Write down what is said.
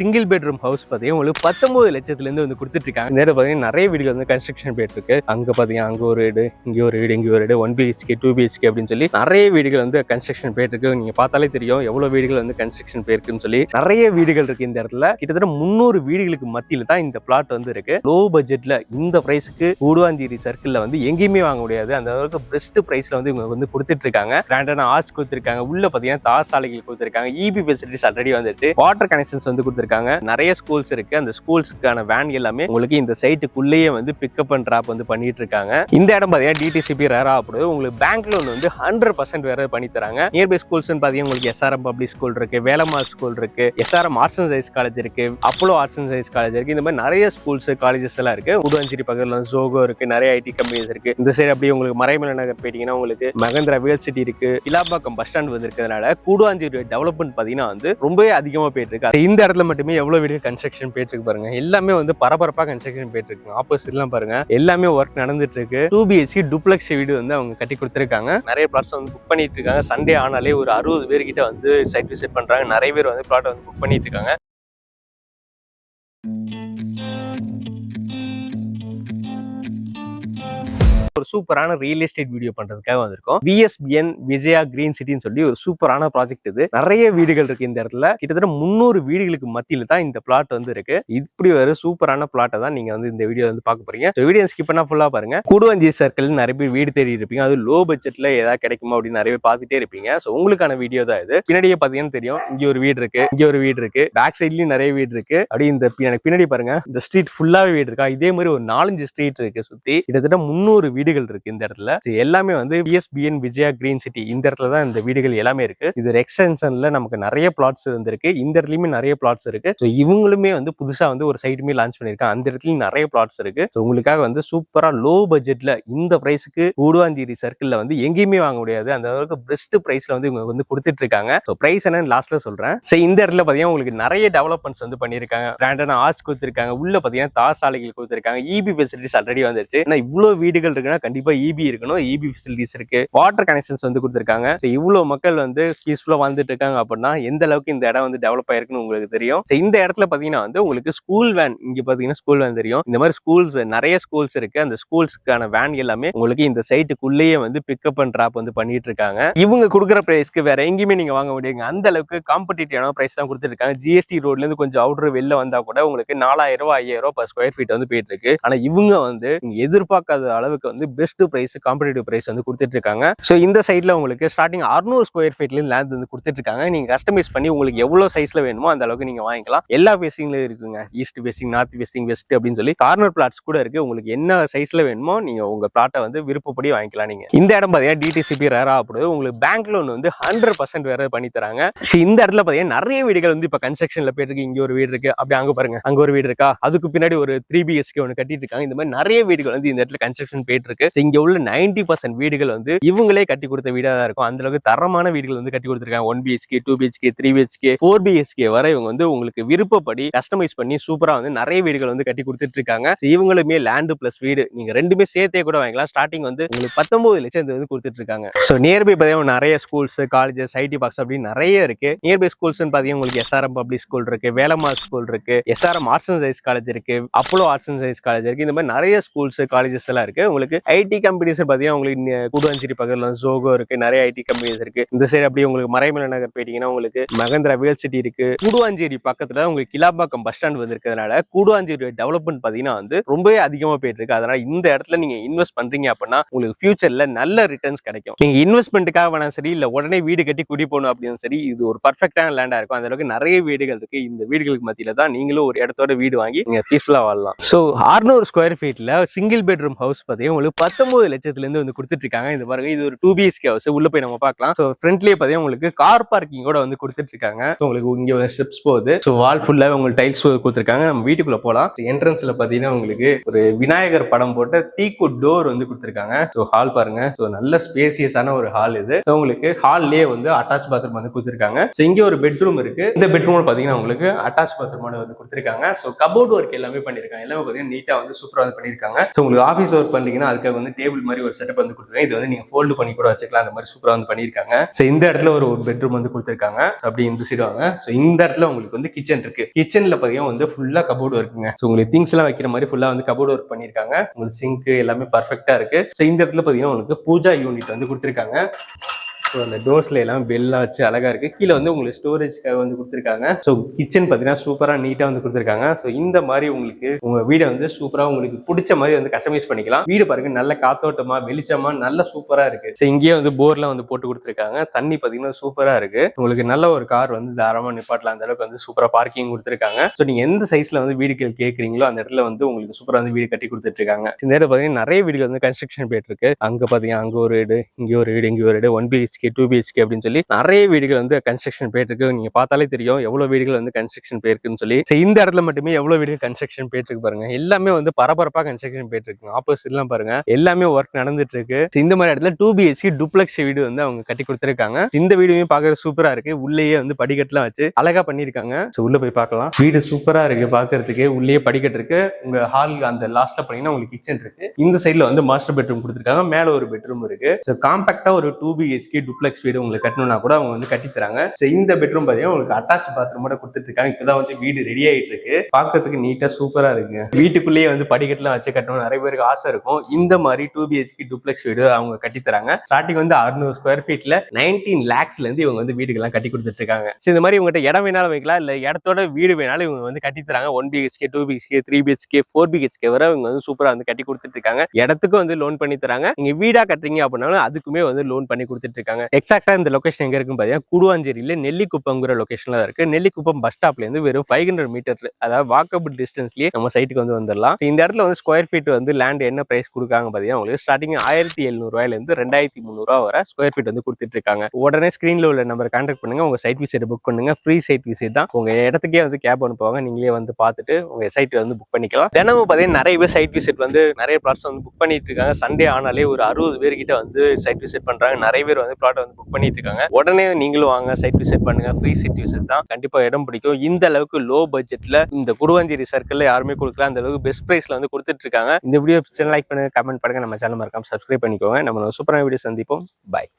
Single bedroom house பார்த்தீங்கன்னா உங்களுக்கு பத்தொன்பது லட்சத்துல இருந்து வந்து கொடுத்துட்டு இருக்காங்க நேரம் பார்த்தீங்கன்னா நிறைய வீடுகள் வந்து கன்ஸ்ட்ரக்ஷன் போயிட்டுருக்கு இருக்கு. அங்க பாத்தீங்கன்னா அங்க ஒரு வீடு இங்க ஒரு வீடு இங்க ஒரு வீடு ஒன் பிஹெச்கே டூ பிஹெச்கே அப்படின்னு சொல்லி நிறைய வீடுகள் வந்து கன்ஸ்ட்ரக்ஷன் போயிட்டுருக்கு இருக்கு. நீங்க பார்த்தாலே தெரியும் எவ்வளவு வீடுகள் வந்து கன்ஸ்ட்ரக்ஷன் போயிருக்குன்னு சொல்லி. நிறைய வீடுகள் இருக்கு இந்த இடத்துல. கிட்டத்தட்ட முந்நூறு வீடுகளுக்கு மத்தியில தான் இந்த பிளாட் வந்து இருக்கு. லோ பட்ஜெட்ல இந்த பிரைஸ்க்கு கூடுவாஞ்சேரி சர்க்கிள்ல வந்து எங்கேயுமே வாங்க முடியாது. அந்த அளவுக்கு பெஸ்ட் பிரைஸ்ல வந்து இவங்க வந்து கொடுத்துட்டு இருக்காங்க கிராண்டான ஆர்ச் கொடுத்துருக்காங்க. உள்ள பாத்தீங்கன்னா தார் சாலைகள் கொடுத்துருக்காங்க. இபி ஃபெசிலிட்டிஸ் ஆல்ரெடி வந்துட்டு வாட்டர் கனெக்ஷன்ஸ் வந்து கொடுத்துருக்காங்க. நிறைய ஸ்கூல்ஸ் இருக்கு. அந்த ஸ்கூல்ஸ்க்கான வேன் எல்லாமே உங்களுக்கு இந்த சைட்டுக்குள்ளேயே வந்து பிக்கப் அண்ட் ட்ராப் வந்து பண்ணிட்டு இருக்காங்க. இந்த இடம் பார்த்தீங்கன்னா டிடிசிபி ரேரா ஆப்படுது உங்களுக்கு பேங்க் லோன் வந்து ஹண்ட்ரட் பர்சன்ட் வேற பண்ணி தராங்க. நியர்பை ஸ்கூல்ஸ் பாத்தீங்கன்னா உங்களுக்கு எஸ்ஆர்எம் பப்ளிக் ஸ்கூல் இருக்கு வேலம்மாள் ஸ்கூல் இருக்கு SRM arts and science college இருக்கு Apollo arts and science college இருக்கு. இந்த மாதிரி நிறைய ஸ்கூல்ஸ் காலேஜஸ் எல்லாம் இருக்கு. உடுவஞ்சிரி பக்கத்தில் ஜோகோ இருக்கு நிறைய ஐடி கம்பெனிஸ் இருக்கு. இந்த சைடு அப்படியே உங்களுக்கு மறைமலை நகர் போயிட்டீங்கன்னா உங்களுக்கு மகேந்திரா வீல் சிட்டி இருக்கு. இலாபாக்கம் பஸ் ஸ்டாண்ட் வந்து இருக்கிறதுனால கூடுவாஞ்சேரி டெவலப்மெண்ட் பாத்தீங்கன்னா வந்து ரொம்பவே அதிகமா போயிட்டு இருக்கு. இந்த இடத்துல எவ்வளோ வீடு கன்ஸ்ட்ரக்ஷன் போயிட்டு இருக்கு பாருங்க. எல்லாமே வந்து பரபரப்பாக கன்ஸ்ட்ரக்ஷன் போயிட்டு இருக்கு ஆப்போசிட்லாம் பாருங்க. எல்லாமே ஒர்க் நடந்துட்டு இருக்கு டூ பிஹெச்கி டூப்ளெக்ஸ் வீடு வந்து அவங்க கட்டி கொடுத்துருக்காங்க. நிறைய பிளாட்ஸ் வந்து புக் பண்ணிட்டு இருக்காங்க சண்டே ஆனாலே ஒரு அறுபது பேர்கிட்ட வந்து சைட் விசிட் பண்றாங்க. நிறைய பேர் வந்து பிளாட் வந்து புக் பண்ணிட்டு இருக்காங்க ஒரு சூப்பரான ரியல் எஸ்டேட் வீடியோ பண்றதுக்காக வந்திருக்கோம். பிஎஸ்பிஎன் விஜயா கிரீன் சிட்டின்னு சொல்லி ஒரு சூப்பரான ப்ராஜெக்ட் இது. நிறைய வீடுகள் இருக்கு இந்த இடத்துல. கிட்டத்தட்ட முந்நூறு வீடுகளுக்கு மத்தியில தான் இந்த பிளாட் வந்து இருக்கு. இப்படி ஒரு சூப்பரான பிளாட்டை தான் நீங்க வந்து இந்த வீடியோ வந்து பார்க்க போறீங்க. வீடியோ ஸ்கிப் பண்ணா ஃபுல்லா பாருங்க. கூடுவஞ்சி சர்க்கிள் நிறைய பேர் வீடு தேடி இருப்பீங்க. அது லோ பட்ஜெட்ல ஏதாவது கிடைக்குமா அப்படின்னு நிறைய பேர் பார்த்துட்டே இருப்பீங்க. ஸோ உங்களுக்கான வீடியோ தான் இது. பின்னாடியே பாத்தீங்கன்னா தெரியும். இங்க ஒரு வீடு இருக்கு இங்க ஒரு வீடு இருக்கு. பேக் சைட்லயும் நிறைய வீடு இருக்கு. அப்படி இந்த பின்னாடி பின்னாடி பாருங்க. இந்த ஸ்ட்ரீட் ஃபுல்லாவே வீடு இருக்கா? இதே மாதிரி ஒரு நாலஞ்சு ஸ்ட்ரீட் இருக்கு சுத்தி. கிட்டத்தட்ட முன்னூறு வீடு வீடுகள் இருக்கு இந்த இடத்துல. எல்லாமே வந்து பிஎஸ்பிஎன் விஜயா கிரீன் சிட்டி இந்த இடத்துல தான் இந்த வீடுகள் எல்லாமே இருக்கு. இது ஒரு எக்ஸ்டென்ஷன்ல நமக்கு நிறைய பிளாட்ஸ் இருந்திருக்கு. இந்த இடத்துலயுமே நிறைய பிளாட்ஸ் இருக்கு. ஸோ இவங்களுமே வந்து புதுசா வந்து ஒரு சைடுமே லான்ச் பண்ணிருக்காங்க அந்த இடத்துலயும் நிறைய பிளாட்ஸ் இருக்கு. ஸோ உங்களுக்காக வந்து சூப்பரா லோ பட்ஜெட்ல இந்த பிரைஸுக்கு கூடுவாஞ்சேரி சர்க்கிள்ல வந்து எங்கேயுமே வாங்க முடியாது. அந்த அளவுக்கு பெஸ்ட் பிரைஸ்ல வந்து இவங்க வந்து கொடுத்துட்டு இருக்காங்க. ஸோ பிரைஸ் என்னன்னு லாஸ்ட்ல சொல்றேன். சரி இந்த இடத்துல பாத்தீங்கன்னா உங்களுக்கு நிறைய டெவலப்மெண்ட்ஸ் வந்து பண்ணிருக்காங்க பிராண்டான ஆர்ச் கொடுத்துருக்காங்க. உள்ள பாத்தீங்கன்னா தார் சாலைகள் கொடுத்துருக்காங்க. இபி ஃபெசிலிட்டிஸ் ஆல்ரெடி வந்துருச்சு. ஏன்னா இவ்வளவு வீடுகள் இருக்குன்னா கண்டிப்பா இபி இருக்கணும். இபி ஃபெசிலிட்டிஸ் இருக்கு. வாட்டர் கனெக்ஷன்ஸ் வந்து கொடுத்துருக்காங்க. ஸோ இவ்வளவு மக்கள் வந்து பீஸ்ஃபுல்லா வாழ்ந்துட்டு இருக்காங்க அப்படின்னா எந்த அளவுக்கு இந்த இடம் வந்து டெவலப் ஆயிருக்குன்னு உங்களுக்கு தெரியும். ஸோ இந்த இடத்துல பாத்தீங்கன்னா வந்து உங்களுக்கு ஸ்கூல் வேன் இங்க பாத்தீங்கன்னா ஸ்கூல் வேன் தெரியும். இந்த மாதிரி ஸ்கூல்ஸ் நிறைய ஸ்கூல்ஸ் இருக்கு. அந்த ஸ்கூல்ஸ்க்கான வேன் எல்லாமே உங்களுக்கு இந்த சைட்டுக்குள்ளேயே வந்து பிக்கப் அண்ட் ட்ராப் வந்து பண்ணிட்டு இருக்காங்க. இவங்க கொடுக்குற பிரைஸ்க்கு வேற எங்கேயுமே நீங்க வாங்க முடியுங்க அந்த அளவுக்கு காம்படிட்டிவான பிரைஸ் தான் கொடுத்துருக்காங்க. ஜிஎஸ்டி ரோட்ல இருந்து கொஞ்சம் அவுட்ரு வெளில வந்தா கூட உங்களுக்கு நாலாயிரம் ரூபாய் ஐயாயிரம் ரூபாய் ஸ்கொயர் ஃபீட் வந்து போயிட்டு இருக்கு. ஆனா இவங்க வந்து எதிர்பார்க்காத அளவுக்கு வந்து பெஸ்ட் ப்ரைஸ் காம்படிட்டிவ் ப்ரைஸ் வந்து கொடுத்துட்டு இருக்காங்க ஸோ இந்த சைட்ல உங்களுக்கு ஸ்டார்டிங் அறுநூறு ஸ்கொயர் ஃபீட்லேயும் லேண்ட் வந்து கொடுத்துட்டு இருக்காங்க நீங்க கஸ்டமைஸ் பண்ணி உங்களுக்கு எவ்வளவு சைஸ்ல வேணுமோ அந்த அளவுக்கு நீங்க வாங்கிக்கலாம். எல்லா ஃபேஸிங்லயும் இருக்குங்க. East facing north facing west அப்படின்னு சொல்லி கார்னர் பிளாட்ஸ் கூட இருக்கு. உங்களுக்கு என்ன சைஸ்ல வேணுமோ நீங்க உங்க பிளாட்டை வந்து விருப்பப்படி வாங்கிக்கலாம் நீங்க. இந்த இடம் பாத்தீங்கன்னா டிடிசிபி ரேரா ஆப்படுது உங்களுக்கு பேங்க் லோன் வந்து ஹண்ட்ரட் பர்சன்ட் வேற பண்ணி தராங்க. So, இந்த இடத்துல பாத்தீங்கன்னா நிறைய வீடுகள் வந்து இப்ப கன்ஸ்ட்ரக்ஷன்ல போயிட்டு இருக்கு. இங்க ஒரு வீடு இருக்கு. அப்படி அங்க பாருங்க. அங்க ஒரு வீடு இருக்கா? அதுக்கு பின்னாடி ஒரு த்ரீ பிஹெச்கே ஒன்று கட்டிட்டு இருக்காங்க. இந்த மாதிரி நிறைய வீடுகள் வந்து இந்த இடத்துல கன்ஸ்ட்ரக்ஷன் போயிட்டு இருக்கு. இருக்கு. இங்க உள்ள நைன்டி பர்சன்ட் வீடுகள் வந்து இவங்களே கட்டி கொடுத்த வீடா தான் இருக்கும். அந்த அளவுக்கு தரமான வீடுகள் வந்து கட்டி கொடுத்துருக்காங்க. One BHK two BHK three BHK four BHK வரை இவங்க வந்து உங்களுக்கு விருப்பப்படி கஸ்டமைஸ் பண்ணி சூப்பரா வந்து நிறைய வீடுகள் வந்து கட்டி கொடுத்துட்டு இருக்காங்க. இவங்களுமே லேண்டு பிளஸ் வீடு நீங்க ரெண்டுமே சேர்த்தே கூட வாங்கிக்கலாம். ஸ்டார்டிங் வந்து உங்களுக்கு பத்தொன்பது லட்சம் வந்து கொடுத்துட்டு இருக்காங்க. ஸோ நியர்பை பார்த்தீங்கன்னா நிறைய ஸ்கூல்ஸ் காலேஜஸ் ஐடி பாக்ஸ் அப்படின்னு நிறைய இருக்கு. நியர்பை ஸ்கூல்ஸ் பார்த்தீங்கன்னா உங்களுக்கு எஸ்ஆர்எம் பப்ளிக் ஸ்கூல் இருக்கு வேலம்மாள் ஸ்கூல் இருக்கு SRM arts and science college இருக்கு Apollo arts and science college இருக்கு. இந்த மாதிரி நிறைய ஸ்கூல்ஸ் காலேஜஸ் எல்லாம் இருக்கு. உங்களுக்கு ஐடி கம்பெனிஸ் பார்த்தீங்கன்னா உங்களுக்கு கூடுவாஞ்சேரி ஜோகோ இருக்கு நிறைய ஐடி கம்பெனிஸ் இருக்கு. இந்த சைடு அப்படியே உங்களுக்கு மறைமலை நகர் போயிட்டீங்கன்னா உங்களுக்கு மகேந்திரா வேல் சிட்டி இருக்கு. கூடுவாஞ்சேரி பக்கத்துல உங்களுக்கு கிலாபாக்கம் பஸ் ஸ்டாண்ட் வந்திருக்கிறதுனால கூடுவாஞ்சேரி டெவலப்மெண்ட் பாத்தீங்கன்னா வந்து ரொம்பவே அதிகமா போயிட்டு இருக்கு. அதனால இந்த இடத்துல நீங்க இன்வெஸ்ட் பண்றீங்க அப்படின்னா உங்களுக்கு ஃபியூச்சர்ல நல்ல ரிட்டர்ன்ஸ் கிடைக்கும். நீங்க இன்வெஸ்ட்மெண்ட்டுக்காக வேணாலும் சரி இல்ல உடனே வீடு கட்டி குடி போகணும் அப்படின்னு சரி இது ஒரு பர்ஃபெக்டான லேண்டா இருக்கும். அந்த அளவுக்கு நிறைய வீடுகள் இருக்கு. இந்த வீடுகளுக்கு மத்தியில தான் நீங்களும் ஒரு இடத்தோட வீடு வாங்கி நீங்க பீஸ்ஃபுல்லா வாழலாம். சோ 600 ஸ்கொயர் ஃபீட்ல சிங்கிள் பெட்ரூம் ஹவுஸ் பாத்தீங்கன்னா உங்களுக்கு பத்தொன்பது லட்சத்துல இருந்து வந்து கொடுத்துட்டு இருக்காங்க இந்த பாருங்க இது ஒரு டூ பிஹெச்கே ஹவுஸ் உள்ள போய் நம்ம பார்க்கலாம். ஸோ ஃப்ரண்ட்லயே பாத்தீங்கன்னா உங்களுக்கு கார் பார்க்கிங் கூட வந்து கொடுத்துட்டு இருக்காங்க உங்களுக்கு இங்க ஒரு ஸ்டெப்ஸ் போகுது. ஸோ வால் ஃபுல்லா உங்களுக்கு டைல்ஸ் கொடுத்துருக்காங்க. நம்ம வீட்டுக்குள்ள போலாம். என்ட்ரன்ஸ்ல பாத்தீங்கன்னா உங்களுக்கு ஒரு விநாயகர் படம் போட்ட தீக்கு டோர் வந்து கொடுத்துருக்காங்க. ஸோ ஹால் பாருங்க. ஸோ நல்ல ஸ்பேசியஸான ஒரு ஹால் இது. ஸோ உங்களுக்கு ஹால்லேயே வந்து அட்டாச் பாத்ரூம் வந்து கொடுத்துருக்காங்க. ஸோ இங்க ஒரு பெட்ரூம் இருக்கு. இந்த பெட்ரூம் பாத்தீங்கன்னா உங்களுக்கு அட்டாச் பாத்ரூம் வந்து கொடுத்துருக்காங்க. ஸோ கபோர்ட் ஒர்க் எல்லாமே பண்ணிருக்காங்க எல்லாமே பாத்தீங்கன்னா நீட்டா வந்து சூப்பராக வந்து பண்ணிருக்காங்க ஸோ உங்களுக்கு ஆஃபீஸ் ஒர்க் பண்ணீங்கன்னா இருக்க வந்து டேபிள் மாதிரி ஒரு செட்டப் வந்து கொடுத்துருக்காங்க. இது வந்து நீங்க ஃபோல்டு பண்ணி கூட வச்சுக்கலாம். அந்த மாதிரி சூப்பரா வந்து பண்ணியிருக்காங்க. ஸோ இந்த இடத்துல ஒரு பெட்ரூம் வந்து கொடுத்துருக்காங்க. அப்படி இந்த ஸோ இந்த இடத்துல உங்களுக்கு வந்து கிச்சன் இருக்கு. கிச்சன்ல பார்த்தீங்கன்னா வந்து ஃபுல்லா கபோர்டு இருக்குங்க ஸோ உங்களுக்கு திங்ஸ் எல்லாம் வைக்கிற மாதிரி ஃபுல்லா வந்து கபோர்டு ஒர்க் பண்ணியிருக்காங்க. உங்களுக்கு சிங்க் எல்லாமே பர்ஃபெக்டா இருக்கு. ஸோ இந்த இடத்துல பார்த்தீங்கன்னா உங்களுக்கு பூஜா யூனிட் வந்து கொடுத்துருக்காங்க. ஸோ அந்த டோர்ஸ்ல எல்லாம் பெல்லாம் வச்சு அழகா இருக்கு. கீழே வந்து உங்களுக்கு ஸ்டோரேஜ்க்காக வந்து கொடுத்துருக்காங்க. ஸோ கிச்சன் பார்த்தீங்கன்னா சூப்பரா நீட்டா வந்து கொடுத்துருக்காங்க. ஸோ இந்த மாதிரி உங்களுக்கு உங்க வீடை வந்து சூப்பரா உங்களுக்கு பிடிச்ச மாதிரி வந்து கஸ்டமைஸ் பண்ணிக்கலாம். வீடு பாருங்க நல்ல காத்தோட்டமா வெளிச்சமா நல்ல சூப்பராக இருக்கு. ஸோ இங்கேயே வந்து போர்லாம் வந்து போட்டு கொடுத்துருக்காங்க. தண்ணி பார்த்தீங்கன்னா சூப்பரா இருக்கு. உங்களுக்கு நல்ல ஒரு கார் வந்து தாராளமா நிப்பாட்டலாம். அந்த அளவுக்கு வந்து சூப்பரா பார்க்கிங் கொடுத்துருக்காங்க. ஸோ நீங்க எந்த சைஸ்ல வந்து வீடுகள் கேட்குறீங்களோ அந்த இடத்துல வந்து உங்களுக்கு சூப்பரா வந்து வீடு கட்டி கொடுத்துட்டு இருக்காங்க இந்த இடத்துல பார்த்தீங்கன்னா நிறைய வீடுகள் வந்து கன்ஸ்ட்ரக்ஷன் போயிட்டு இருக்கு. அங்க பாத்தீங்கன்னா அங்க ஒரு வீடு இங்க ஒரு வீடு இங்க ஒரு வீடு ஒன் பிஹெச்கே டூ பிஹெச்கே அப்படின்னு சொல்லி நிறைய வீடுகள் வந்து கன்ஸ்ட்ரக்ஷன் போயிட்டு இருக்கு நீங்க பார்த்தாலே தெரியும் எவ்வளவு வீடுகள் வந்து கன்ஸ்ட்ரக்ஷன் போயிருக்குன்னு சொல்லி. இந்த இடத்துல மட்டுமே எவ்வளவு வீடுகள் கன்ஸ்ட்ரக்ஷன் போயிட்டு இருக்கு பாருங்க. எல்லாமே வந்து பரபரப்பா கன்ஸ்ட்ரக்ஷன் போயிட்டு இருக்கு ஆப்போசிட்லாம் பாருங்க. எல்லாமே ஒர்க் நடந்துட்டு இருக்கு இந்த மாதிரி இடத்துல டூ பிஹெச்கே டூப்ளெக்ஸ் வீடு வந்து அவங்க கட்டி கொடுத்துருக்காங்க. இந்த வீடுமே பாக்குறது சூப்பரா இருக்கு. உள்ளேயே வந்து படிக்கட்டுலாம் வச்சு அழகா பண்ணிருக்காங்க ஸோ உள்ள போய் பார்க்கலாம். வீடு சூப்பரா இருக்கு பாக்குறதுக்கு உள்ளேயே படிக்கட்டு இருக்கு. உங்க ஹால் அந்த லாஸ்ட்ல பண்ணீங்கன்னா உங்களுக்கு கிச்சன் இருக்கு. இந்த சைடுல வந்து மாஸ்டர் பெட்ரூம் கொடுத்துருக்காங்க. மேல ஒரு பெட்ரூம் இருக்கு. காம்பாக்டா ஒரு டூ பிஹெச்கே டூப்ளெக்ஸ் வீடு உங்களுக்கு கட்டணும்னா கூட அவங்க வந்து கட்டி தராங்க இந்த பெட்ரூம் பார்த்தீங்கன்னா உங்களுக்கு அட்டாச் பாத்ரூமோட கொடுத்துட்டு இருக்காங்க இப்பதான் வந்து வீடு ரெடி ஆயிட்டு இருக்கு பார்க்கிறதுக்கு நீட்டா சூப்பரா இருக்குங்க. வீட்டுக்குள்ளேயே வந்து படிக்கட்டுலாம் வச்சு கட்டணும் நிறைய பேருக்கு ஆசை இருக்கும். இந்த மாதிரி டூ பிஹெச்கே டூப்ளெக்ஸ் வீடு அவங்க கட்டி தராங்க ஸ்டார்டிங் வந்து அறுநூறு ஸ்கொயர் ஃபீட்ல நைன்டீன் லேக்ஸ்ல இருந்து இவங்க வந்து வீடுகள்லாம் கட்டி கொடுத்துட்டு இருக்காங்க இந்த மாதிரி உங்ககிட்ட இடம் வேணாலும் வைக்கலாம். இல்ல இடத்தோட வீடு வேணாலும் இவங்க வந்து கட்டி தராங்க one BHK two BHK three BHK four BHK வரை இவங்க வந்து சூப்பரா வந்து கட்டி கொடுத்துட்டு இருக்காங்க இடத்துக்கும் வந்து லோன் பண்ணி தராங்க நீங்க வீடா கட்டுறீங்க அப்படின்னாலும் அதுக்குமே வந்து லோன் பண்ணி கொடுத்துட்டு இருக்காங்க எக்ஸாக்டா இந்த லொகேஷன் எங்க இருக்குன்னு பாத்தீங்கன்னா குடுவாஞ்சேரியில நெல்லிக்குப்பங்கிற லொகேஷன்ல தான் இருக்கு. நெல்லிக்குப்பம் பஸ் ஸ்டாப்ல இருந்து வெறும் ஃபைவ் ஹண்ட்ரட் மீட்டர் அதாவது வாக்கபிள் டிஸ்டன்ஸ்லயே நம்ம சைட்டுக்கு வந்து வந்துடலாம் இந்த இடத்துல வந்து ஸ்கொயர் ஃபீட் வந்து லேண்ட் என்ன பிரைஸ் கொடுக்காங்க பாத்தீங்கன்னா உங்களுக்கு ஸ்டார்டிங் ஆயிரத்தி எழுநூறு ரூபாயில இருந்து ரெண்டாயிரத்தி முந்நூறுவா வரை ஸ்கொயர் ஃபீட் வந்து கொடுத்துட்டு இருக்காங்க. உடனே ஸ்கிரீன்ல உள்ள நம்பர் கான்டாக்ட் பண்ணுங்க. உங்க சைட் விசிட் புக் பண்ணுங்க. ஃப்ரீ சைட் விசிட் தான். உங்க இடத்துக்கே வந்து கேப் அனுப்புவாங்க. நீங்களே வந்து பார்த்துட்டு உங்க சைட் வந்து புக் பண்ணிக்கலாம். தினமும் பாத்தீங்கன்னா நிறைய பேர் சைட் விசிட் வந்து நிறைய பிளாட்ஸ் வந்து புக் பண்ணிட்டு இருக்காங்க. சண்டே ஆனாலே ஒரு அறுபது பேர் கிட்ட வந்து சைட் விசிட் பண்றாங்க. நிறைய பேர் வந்து பிளாட் வந்து புக் பண்ணிட்டு இருக்காங்க உடனே நீங்களும் வாங்க சைட் விசிட் பண்ணுங்க. ஃப்ரீ சைட் விசிட் தான் கண்டிப்பா இடம் பிடிக்கும். இந்த அளவுக்கு லோ பட்ஜெட்ல இந்த குருவாஞ்சேரி சர்க்கிள்ல யாருமே கொடுக்கல. அந்த அளவுக்கு பெஸ்ட் பிரைஸ்ல வந்து கொடுத்துட்டு இருக்காங்க இந்த வீடியோ லைக் பண்ணுங்க கமெண்ட் பண்ணுங்க. நம்ம சேனல் மறக்காம சப்ஸ்கிரைப் பண்ணிக்கோங்க. நம்ம சூப்பரான வீடியோ சந்திப்போம். பாய்